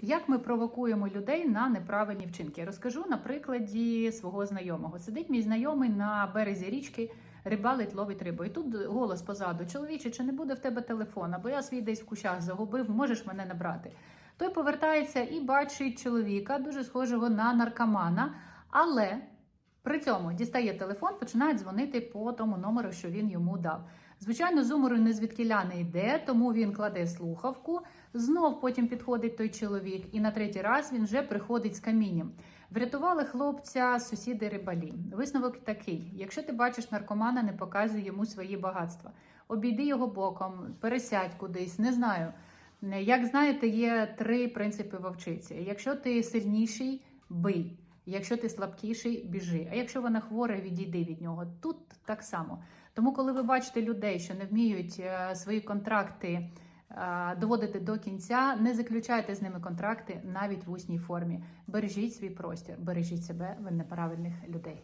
Як ми провокуємо людей на неправильні вчинки? Розкажу на прикладі свого знайомого. Сидить мій знайомий на березі річки, рибалить, ловить рибу. І тут голос позаду: чоловіче, чи не буде в тебе телефона? Бо я свій десь в кущах загубив, можеш мене набрати. Той повертається і бачить чоловіка, дуже схожого на наркомана, але при цьому дістає телефон, починає дзвонити по тому номеру, що він йому дав. Звичайно, з умору не звідкіля не йде, тому він кладе слухавку. Знов потім підходить той чоловік, і на третій раз він вже приходить з камінням. Врятували хлопця сусіди рибалі. Висновок такий: якщо ти бачиш наркомана, не показуй йому свої багатства. Обійди його боком, пересядь кудись, не знаю. Як знаєте, є три принципи вовчиці: якщо ти сильніший, бий. Якщо ти слабкіший, біжи. А якщо вона хвора, відійди від нього. Тут так само. Тому, коли ви бачите людей, що не вміють е, свої контракти е, доводити до кінця, не заключайте з ними контракти навіть в усній формі. Бережіть свій простір, бережіть себе ви неправильних людей.